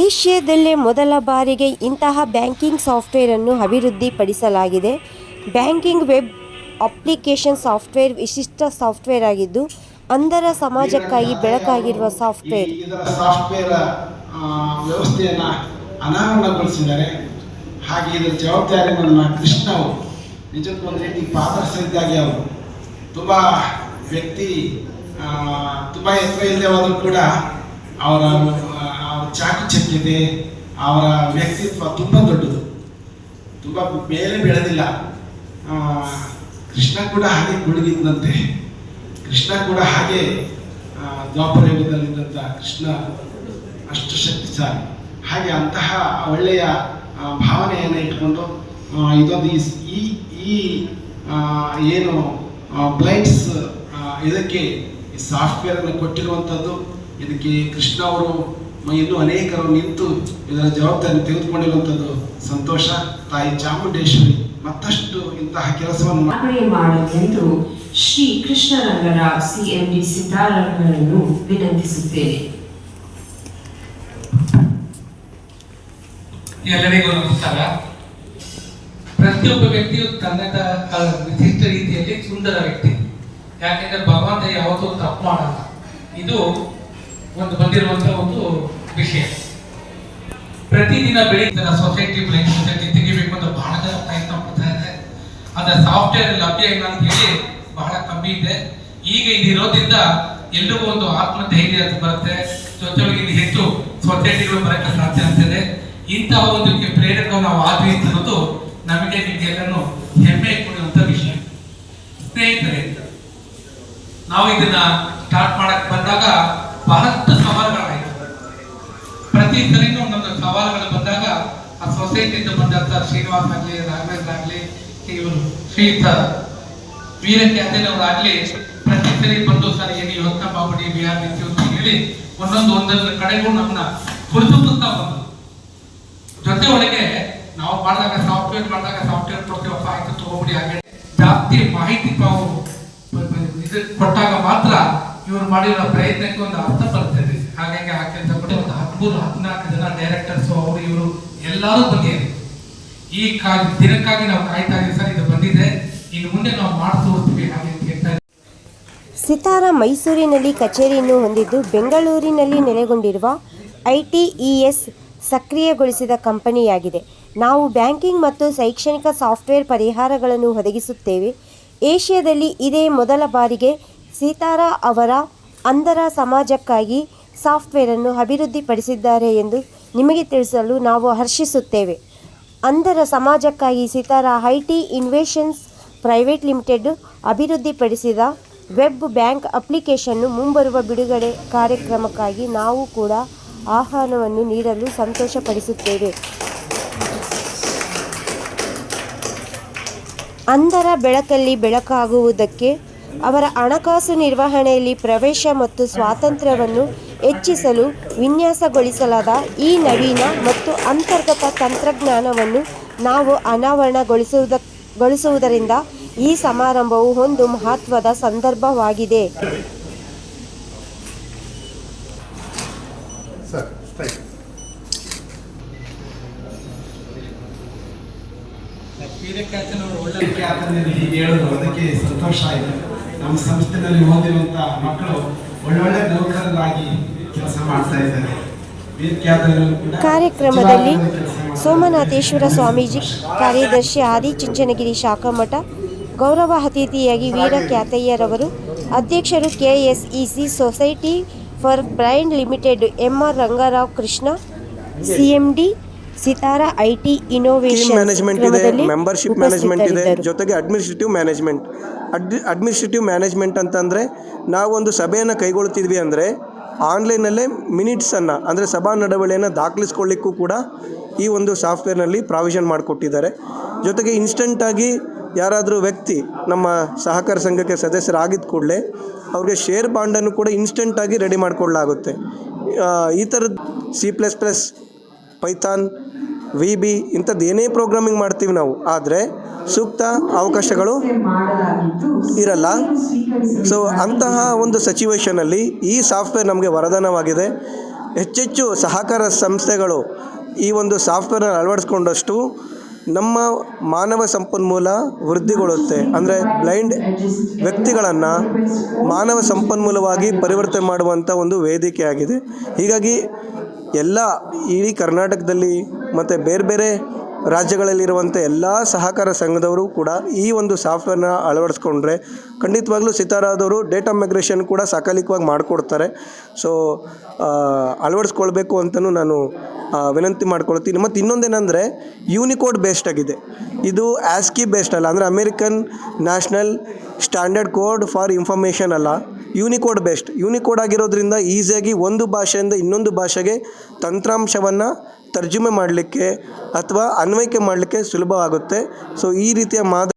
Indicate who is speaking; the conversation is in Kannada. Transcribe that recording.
Speaker 1: ಏಷ್ಯಾದಲ್ಲೇ ಮೊದಲ ಬಾರಿಗೆ ಇಂತಹ ಬ್ಯಾಂಕಿಂಗ್ ಸಾಫ್ಟ್ವೇರ್ ಅನ್ನು ಅಭಿವೃದ್ಧಿಪಡಿಸಲಾಗಿದೆ. ಬ್ಯಾಂಕಿಂಗ್ ವೆಬ್ ಅಪ್ಲಿಕೇಶನ್ ಸಾಫ್ಟ್ವೇರ್ ವಿಶಿಷ್ಟ ಸಾಫ್ಟ್ವೇರ್ ಆಗಿದ್ದು, ಅಂಧರ ಸಮಾಜಕ್ಕಾಗಿ ಬೆಳಕಾಗಿರುವ ಸಾಫ್ಟ್ವೇರ್.
Speaker 2: ಸಾಫ್ಟ್ವೇರ್ ವ್ಯವಸ್ಥೆಯನ್ನು ಅನಾವರಣಗೊಳಿಸಿದ್ದಾರೆ. ಹಾಗೆ ಇದರ ಜವಾಬ್ದಾರಿ ನಮ್ಮ ಕೃಷ್ಣ ಅವರು, ನಿಜಕ್ಕೂ ಒಂದು ರೀತಿ ಪಾದರಸರಿದ್ದಾಗಿ ಅವರು, ತುಂಬ ವ್ಯಕ್ತಿ ತುಂಬ ಎತ್ತರ ಇಲ್ಲದೆ ಹೋದರೂ ಕೂಡ ಅವರ ಆ, ಅವರ ವ್ಯಕ್ತಿತ್ವ ತುಂಬ ದೊಡ್ಡದು. ತುಂಬ ಮೇಲೆ ಬೆಳೆದಿಲ್ಲ. ಕೃಷ್ಣ ಕೂಡ ಹಾಗೆ ಮುಳುಗಿದ್ದಂತೆ ಕೃಷ್ಣ ಕೂಡ ಹಾಗೆ ದ್ವಾಪರ ಯುಗದಲ್ಲಿದ್ದಂಥ ಕೃಷ್ಣ ಅಷ್ಟು ಶಕ್ತಿಶಾಲಿ. ಹಾಗೆ ಅಂತಹ ಒಳ್ಳೆಯ ಭಾವನೆಯನ್ನು ಇಟ್ಕೊಂಡು ಇದೊಂದು ಈ ಈ ಏನು ಬ್ಲೈಟ್ಸ್ ಇದಕ್ಕೆ ಸಾಫ್ಟ್ವೇರನ್ನು ಕೊಟ್ಟಿರುವಂಥದ್ದು ಇದಕ್ಕೆ ಕೃಷ್ಣ ಅವರು ಇನ್ನೂ ಅನೇಕರು ನಿಂತು ಇದರ ಜವಾಬ್ದಾರಿ ತೆಗೆದುಕೊಂಡಿರುವಂಥದ್ದು ಸಂತೋಷ. ತಾಯಿ ಚಾಮುಂಡೇಶ್ವರಿ ಮತ್ತಷ್ಟು ಇಂತಹ ಕೆಲಸವನ್ನು
Speaker 3: ಮಾಡಲೆಂದು ಶ್ರೀ ಕೃಷ್ಣರಂಗರ ಸಿಎಂಡಿ ಸಿದ್ದಾರಂಗರನ್ನು ವಿನಂತಿಸುತ್ತೇನೆ.
Speaker 4: ಎಲ್ಲರಿಗೂ ನಮಸ್ಕಾರ. ಪ್ರತಿಯೊಬ್ಬ ವ್ಯಕ್ತಿಯು ತನ್ನದ ವಿಶಿಷ್ಟ ರೀತಿಯಲ್ಲಿ ಸುಂದರ ವ್ಯಕ್ತಿ. ಯಾಕೆಂದ್ರೆ ಭಗವಂತ ಯಾವತ್ತೂ ತಪ್ಪು ಮಾಡಲ್ಲ. ಇದು ಒಂದು ಬಂದಿರುವಂತ ಒಂದು ವಿಷಯ. ಪ್ರತಿದಿನ ಬೆಳಿಗ್ಗೆ ಸೊಸೈಟಿ ಬ್ಲೈಂಡ್ ತೆಗಿಬೇಕು ಅಂತ ಬಹಳ ಜನ ಪ್ರಯತ್ನ ಪಡ್ತಾ ಇದೆ. ಅದರ ಸಾಫ್ಟ್ವೇರ್ ಲಭ್ಯ ಇಲ್ಲ ಅಂತ ಹೇಳಿ ಬಹಳ ಕಮ್ಮಿ ಇದೆ. ಈಗ ಇದಿರೋದ್ರಿಂದ ಎಲ್ಲಿಗೂ ಒಂದು ಆತ್ಮಧೈರ್ಯ ಅಂತ ಬರುತ್ತೆ. ಜೊತೆಗೆ ಇದು ಹೆಚ್ಚು ಸೊಸೈಟಿಗಳು ಬರಕ್ಕೆ ಸಾಧ್ಯ ಆಗ್ತದೆ ಇಂತಹ ಒಂದಕ್ಕೆ ಪ್ರೇರಕ ನಾವು ಆದ್ವಿ ಅನ್ನೋದು ನಮಗೆ ನಿಮಗೆಲ್ಲರೂ ಹೆಮ್ಮೆ ಕೊಡುವಂತ ವಿಷಯ. ಸ್ನೇಹಿತರೆ, ನಾವು ಇದನ್ನ ಸ್ಟಾರ್ಟ್ ಮಾಡಕ್ ಬಂದಾಗ ಬಹಳಷ್ಟು ಸವಾಲುಗಳಾಯಿತು. ಪ್ರತಿ ಸರಿನೂ ನಮ್ದು ಸವಾಲುಗಳು ಬಂದಾಗ ಆ ಸೊಸೈಟಿಯಿಂದ ಬಂದಂತ ಶ್ರೀನಿವಾಸ್ ಆಗ್ಲಿ, ರಾಘವೇಂದ್ರ ಆಗ್ಲಿ ಇವರು, ಶ್ರೀಯುತ ಆಗ್ಲಿ, ಪ್ರತಿ ಸರಿ ಬಂದು ಸರ್ ಏನು ಯೋಚನೆ ಮಾಡ್ಬಿಡಿ ನಿಂತು ಅಂತ ಹೇಳಿ ಒಂದೊಂದು ಒಂದೊಂದು ಕಡೆಗೂ ನಮ್ಮನ್ನ ಹುರಿದುಂಬುತ್ತಾ ಬಂದು ಜೊತೆ ಒಳಗೆ ನಾವು ಮಾಡಿದಾಗ ಸಾಫ್ಟ್ವೇರ್ ಮಾಡಿದಾಗ ಸಾಫ್ಟ್ವೇರ್ ಕೊಡ್ತೀವಪ್ಪ ಆಯ್ತು ತಗೋಬಿಡಿ ಹಾಗೆ ಜಾಸ್ತಿ ಮಾಹಿತಿ ತಾವು ಬ- ಬ- ಕೊಟ್ಟಾಗ ಮಾತ್ರ ಇವರು ಮಾಡಿರೋ ಪ್ರಯತ್ನಕ್ಕೆ ಒಂದು ಅರ್ಥ ಬರ್ತದೆ ಹಾಗಾಗಿ ಆ ಕೆಲಸ ಕೂಡ ಒಂದು ಹದಿಮೂರು, ಹದಿನಾಲ್ಕು ಜನ ಡೈರೆಕ್ಟರ್ಸ್ ಅವರು, ಇವರು ಎಲ್ಲರೂ ಬಂದಿದ್ದಾರೆ ಈ ಕಾ ದಿನಕ್ಕಾಗಿ ನಾವು ಕಾಯ್ತಾ ಇದ್ದೀವಿ ಸರ್, ಇದು ಬಂದಿದೆ. ಇನ್ನು ಮುಂದೆ ನಾವು ಮಾಡಿ ಹಾಗೆ ಅಂತ.
Speaker 1: ಸಿತಾರ ಮೈಸೂರಿನಲ್ಲಿ ಕಚೇರಿಯನ್ನು ಹೊಂದಿದ್ದು ಬೆಂಗಳೂರಿನಲ್ಲಿ ನೆಲೆಗೊಂಡಿರುವ ಐ ಟಿ ಇ ಎಸ್ ಸಕ್ರಿಯಗೊಳಿಸಿದ ಕಂಪನಿಯಾಗಿದೆ. ನಾವು ಬ್ಯಾಂಕಿಂಗ್ ಮತ್ತು ಶೈಕ್ಷಣಿಕ ಸಾಫ್ಟ್ವೇರ್ ಪರಿಹಾರಗಳನ್ನು ಒದಗಿಸುತ್ತೇವೆ. ಏಷ್ಯಾದಲ್ಲಿ ಇದೇ ಮೊದಲ ಬಾರಿಗೆ ಸೀತಾರಾ ಅವರ ಅಂಧರ ಸಮಾಜಕ್ಕಾಗಿ ಸಾಫ್ಟ್ವೇರನ್ನು ಅಭಿವೃದ್ಧಿಪಡಿಸಿದ್ದಾರೆ ಎಂದು ನಿಮಗೆ ತಿಳಿಸಲು ನಾವು ಹರ್ಷಿಸುತ್ತೇವೆ. ಅಂಧರ ಸಮಾಜಕ್ಕಾಗಿ Sitara I innovations private limited ಅಭಿವೃದ್ಧಿಪಡಿಸಿದ ವೆಬ್ ಬ್ಯಾಂಕ್ ಅಪ್ಲಿಕೇಶನ್ನು ಮುಂಬರುವ ಬಿಡುಗಡೆ ಕಾರ್ಯಕ್ರಮಕ್ಕಾಗಿ ನಾವು ಕೂಡ ಆಹ್ವಾನವನ್ನು ನೀಡಲು ಸಂತೋಷಪಡಿಸುತ್ತೇವೆ. ಅಂಧರ ಬೆಳಕಲ್ಲಿ ಬೆಳಕಾಗುವುದಕ್ಕೆ ಅವರ ಹಣಕಾಸು ನಿರ್ವಹಣೆಯಲ್ಲಿ ಪ್ರವೇಶ ಮತ್ತು ಸ್ವಾತಂತ್ರ್ಯವನ್ನು ಹೆಚ್ಚಿಸಲು ವಿನ್ಯಾಸಗೊಳಿಸಲಾದ ಈ ನವೀನ ಮತ್ತು ಅಂತರ್ಗತ ತಂತ್ರಜ್ಞಾನವನ್ನು ನಾವು ಅನಾವರಣಗೊಳಿಸುವುದ ಗೊಳಿಸುವುದರಿಂದ ಈ ಸಮಾರಂಭವು ಒಂದು ಮಹತ್ವದ ಸಂದರ್ಭವಾಗಿದೆ.
Speaker 2: ಅದಕ್ಕೆ ಸಂತೋಷ ಆಯಿತು. ನಮ್ಮ ಸಂಸ್ಥೆನಲ್ಲಿ ಓದಿರುವಂಥ ಮಕ್ಕಳು ಒಳ್ಳೊಳ್ಳೆ ನೌಕರರಾಗಿ ಕೆಲಸ ಮಾಡ್ತಾ ಇದ್ದಾರೆ.
Speaker 1: ಕಾರ್ಯಕ್ರಮದಲ್ಲಿ ಸೋಮನಾಥೇಶ್ವರ ಸ್ವಾಮೀಜಿ ಕಾರ್ಯದರ್ಶಿ ಆದಿ ಆದಿಚುಂಚನಗಿರಿ ಶಾಖಾಮಠ ಗೌರವ ಅತಿಥಿಯಾಗಿ ವೀರ ಖ್ಯಾತಯ್ಯರವರು ಅಧ್ಯಕ್ಷರು KSEC society for blind limited MR Rangarao Krishna CMD Sitara IT
Speaker 5: team
Speaker 1: innovation
Speaker 5: management ಇದೆ ಮೆಂಬರ್ಶಿಪ್ ಮ್ಯಾನೇಜ್ಮೆಂಟ್ ಇದೆ ಜೊತೆಗೆ administrative management ad administrative management ಅಂತಂದರೆ ನಾವೊಂದು ಸಭೆಯನ್ನು ಕೈಗೊಳ್ತಿದ್ವಿ ಅಂದರೆ ಆನ್ಲೈನಲ್ಲೇ ಮಿನಿಟ್ಸನ್ನು ಅಂದರೆ ಸಭಾ ನಡವಳಿಯನ್ನು ದಾಖಲಿಸ್ಕೊಳ್ಳಿಕ್ಕೂ ಕೂಡ ಈ ಒಂದು ಸಾಫ್ಟ್ವೇರ್ನಲ್ಲಿ ಪ್ರಾವಿಷನ್ ಮಾಡಿಕೊಟ್ಟಿದ್ದಾರೆ. ಜೊತೆಗೆ ಇನ್ಸ್ಟಂಟಾಗಿ ಯಾರಾದರೂ ವ್ಯಕ್ತಿ ನಮ್ಮ ಸಹಕಾರ ಸಂಘಕ್ಕೆ ಸದಸ್ಯರಾಗಿದ್ದ ಕೂಡಲೇ ಅವ್ರಿಗೆ ಶೇರ್ ಬಾಂಡನ್ನು ಕೂಡ ಇನ್ಸ್ಟಂಟಾಗಿ ರೆಡಿ ಮಾಡಿಕೊಳ್ಳಲಾಗುತ್ತೆ. ಈ ಥರದ C plus plus python V B ಇಂಥದ್ದು ಏನೇ ಪ್ರೋಗ್ರಾಮಿಂಗ್ ಮಾಡ್ತೀವಿ ನಾವು. ಆದರೆ ಸೂಕ್ತ ಅವಕಾಶಗಳು ಇರಲ್ಲ. ಸೊ ಅಂತಹ ಒಂದು ಸಿಚುವೇಷನಲ್ಲಿ ಈ ಸಾಫ್ಟ್ವೇರ್ ನಮಗೆ ವರದಾನವಾಗಿದೆ. ಹೆಚ್ಚೆಚ್ಚು ಸಹಕಾರ ಸಂಸ್ಥೆಗಳು ಈ ಒಂದು ಸಾಫ್ಟ್ವೇರ್ನ ಅಳವಡಿಸ್ಕೊಂಡಷ್ಟು ನಮ್ಮ ಮಾನವ ಸಂಪನ್ಮೂಲ ವೃದ್ಧಿಗೊಳ್ಳುತ್ತೆ. ಅಂದರೆ ಬ್ಲೈಂಡ್ ವ್ಯಕ್ತಿಗಳನ್ನು ಮಾನವ ಸಂಪನ್ಮೂಲವಾಗಿ ಪರಿವರ್ತನೆ ಮಾಡುವಂಥ ಒಂದು ವೇದಿಕೆ ಆಗಿದೆ ಹೀಗಾಗಿ ಎಲ್ಲ ಇಡೀ ಕರ್ನಾಟಕದಲ್ಲಿ ಮತ್ತು ಬೇರೆ ಬೇರೆ ರಾಜ್ಯಗಳಲ್ಲಿರುವಂಥ ಎಲ್ಲ ಸಹಕಾರ ಸಂಘದವರು ಕೂಡ ಈ ಒಂದು ಸಾಫ್ಟ್ವೇರ್ನ ಅಳವಡಿಸ್ಕೊಂಡ್ರೆ ಖಂಡಿತವಾಗ್ಲೂ ಸಿತಾರಾದವರು ಡೇಟಾ ಮೈಗ್ರೇಷನ್ ಕೂಡ ಸಕಾಲಿಕವಾಗಿ ಮಾಡಿಕೊಡ್ತಾರೆ. ಸೊ ಅಳವಡಿಸ್ಕೊಳ್ಬೇಕು ಅಂತಲೂ ನಾನು ವಿನಂತಿ ಮಾಡ್ಕೊಳ್ತೀನಿ. ಮತ್ತು ಇನ್ನೊಂದೇನೆಂದರೆ ಯೂನಿಕೋಡ್ ಬೇಸ್ಡ್ ಆಗಿದೆ. ಇದು ಆಸ್ಕಿ ಬೇಸ್ಡ್ ಅಲ್ಲ, ಅಂದರೆ American national standard code for information ಅಲ್ಲ. Unicode best. ಯೂನಿಕೋಡ್ ಆಗಿರೋದ್ರಿಂದ ಈಸಿಯಾಗಿ ಒಂದು ಭಾಷೆಯಿಂದ ಇನ್ನೊಂದು ಭಾಷೆಗೆ ತಂತ್ರಾಂಶವನ್ನು ತರ್ಜುಮೆ ಮಾಡಲಿಕ್ಕೆ ಅಥವಾ ಅನ್ವಯಿಕೆ ಮಾಡಲಿಕ್ಕೆ ಸುಲಭವಾಗುತ್ತೆ. ಸೊ ಈ ರೀತಿಯ ಮಾದ